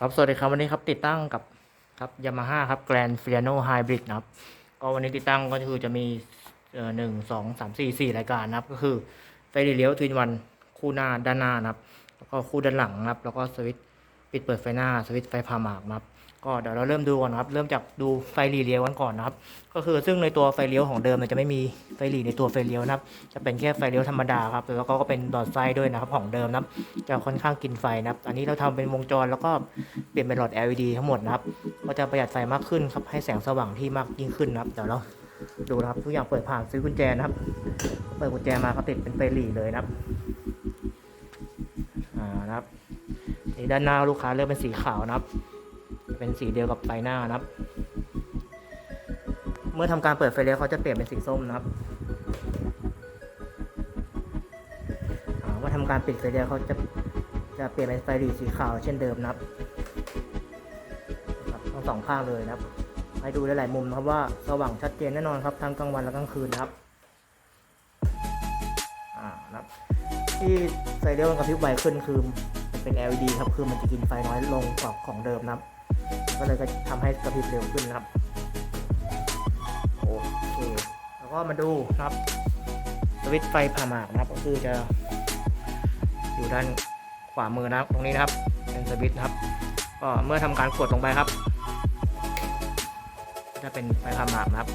ครับ สวัสดีครับ วันนี้ครับติดตั้งกับครับยามาฮ่าครับแกรนฟิ a โนไฮบริดนะครับ ก็วันนี้ติดตั้งก็คือจะมีเอ่อหนึ่งสองสามสี่สี่รายการนะครับ ก็คือไฟเลี้ยวทวินวันคู่หน้าด้านหน้านะครับ แล้วก็คู่ด้านหลังนะครับ แล้วก็สวิตช์ปิดเปิดไฟหน้า สวิตช์ไฟพาหมากนะครับ ก็เดี๋ยวเราเริ่มดูก่อนนะครับ เริ่มจากดูไฟหลีเลี้ยวกันก่อนนะครับ ก็คือซึ่งในตัวไฟเลี้ยวของเดิมเนี่ยจะไม่มีไฟหลีในตัวไฟเลี้ยวนะครับ จะเป็นแค่ไฟเลี้ยวธรรมดาครับ แล้วก็เป็นดอดไฟด้วยนะครับของเดิมนะครับ จะค่อนข้างกินไฟนะครับ อันนี้เราทำเป็นวงจรแล้วก็เปลี่ยนเป็นหลอด LED ทั้งหมดนะครับ ก็จะประหยัดไฟมากขึ้นครับ ให้แสงสว่างที่มากยิ่งขึ้นนะครับ เดี๋ยวเราดูนะครับ ทุกอย่างเปิดผ่านซื้อกุญแจนะครับ เปิดกุญแจมาก็ติดเป็นไฟหลีเลยนะครับ อ่านะครับนี่ด้านหน้าลูกค้าเลือกเป็นสีขาวนะครับ เป็นสีเดียวกับไฟหน้านะครับ เมื่อทำการเปิดไฟเลี้ยวเขาจะเปลี่ยนเป็นสีส้มนะครับเมื่อทำการปิดไฟเลี้ยวเขาจะจะเปลี่ยนเป็นไฟหลีสีขาวเช่นเดิมนะครับครับทั้งสองข้างเลยนะครับให้ดูได้หลายมุมนะครับว่าสว่างชัดเจนแน่นอนครับทั้งกลางวันและกลางคืนนะครับอ่านะครับที่ไฟเลี้ยวมันกระพริบไวขึ้นคือเป็น LED ครับ คือมันจะกินไฟน้อยลงกว่าของเดิมนะครับ ก็เลยก็ทำให้กระพริบเร็วขึ้นนะครับ โอเค แล้วก็มาดูนะครับสวิตช์ไฟผ่าหมากนะครับ ก็คือจะอยู่ด้านขวามือนะตรงนี้นะครับ เป็นสวิตช์นะครับ ก็เมื่อทำการกดลงไปครับ จะเป็นไฟผ่าหมากนะครับ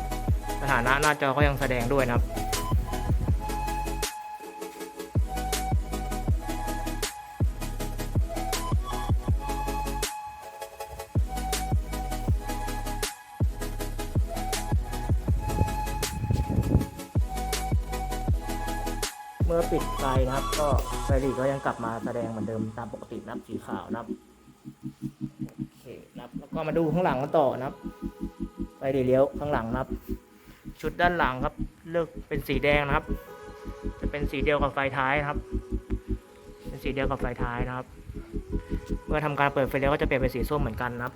สถานะหน้าจอก็ยังแสดงด้วยนะครับ มื่อปิดไฟนะครับ ก็ไฟลีก็ยังกลับมาแสดงเหมือนเดิมตามปกตินะครับสีขาวนะครับโอเคนะครับแล้วก็มาดูข้างหลังกันต่อนะครับ ไฟลีเลี้ยวข้างหลังนะครับ ชุดด้านหลังครับเลือกเป็นสีแดงนะครับ จะเป็นสีเดียวกับไฟท้ายนะครับ เป็นสีเดียวกับไฟท้ายนะครับ เมื่อทำการเปิดไฟเลี้ยวก็จะเปลี่ยนเป็นสีส้มเหมือนกันนะครับ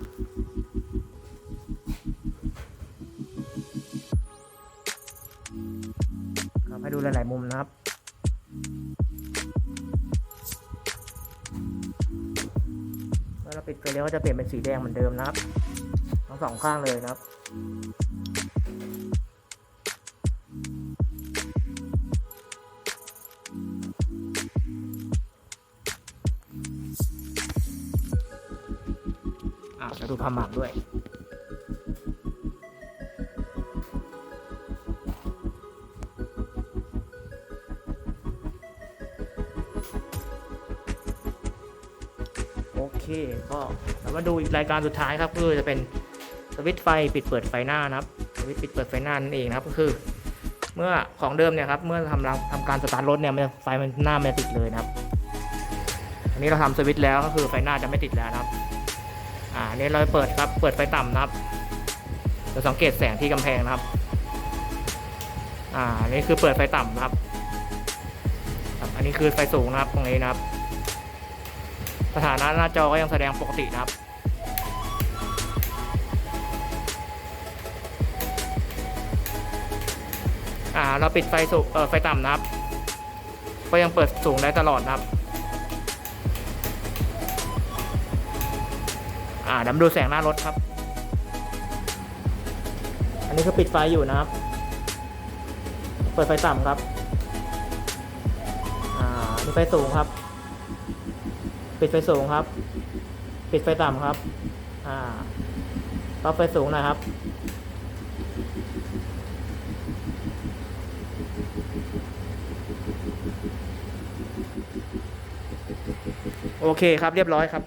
ให้ดูหลาย ๆ มุมนะครับ เมื่อเราปิดไฟเลี้ยวก็จะเปลี่ยนเป็นสีแดงเหมือนเดิมนะครับ ทั้งสองข้างเลยนะครับอ่าจะดูพาหมากด้วย เคก็มาดูอีกรายการสุดท้ายครับคือจะเป็นสวิตช์ไฟปิดเปิดไฟหน้านะครับสวิตช์ปิดเปิดไฟหน้านั่นเองนะครับก็คือ เมื่อของเดิมเนี่ยครับเมื่อทำรังทำการสตาร์ทรถเนี่ยมันไฟมันหน้ามันติดเลยนะครับ อันนี้เราทำสวิตช์แล้วก็คือไฟหน้าจะไม่ติดแล้วนะครับอ่าอันนี้เราเปิดครับเปิดไฟต่ำนะครับจะสังเกตแสงที่กำแพงนะครับ อ่าอันนี้คือเปิดไฟต่ำนะครับ อันนี้คือไฟสูงนะครับตรงนี้นะครับ ถานะหน้าจอก็ยังแสดงปกตินะครับอ่าเราปิดไฟสูงเออไฟต่ำนะครับ ก็ยังเปิดสูงได้ตลอดนะครับอ่าดยวมาดูแสงหน้ารถครับ อันนี้คือปิดไฟอยู่นะครับ เปิดไฟต่ำครับ อ่านี่ไฟสูงครับ ปิดไฟสูงครับ ปิดไฟต่ำครับ อ่ารับไฟสูงหนะครับ โอเคครับเรียบร้อยครับ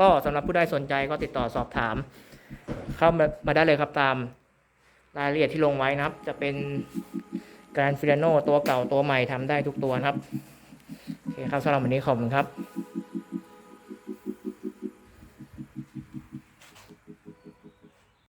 ก็สำหรับผู้ใดสนใจก็ติดต่อสอบถาม เข้ามามาได้เลยครับตามรายละเอียดที่ลงไว้นะครับ จะเป็นการฟิลโนตัวเก่าตัวใหม่ทำได้ทุกตัวนะครับ โอเคครับสำหรับวันนี้ขอบคุณครับ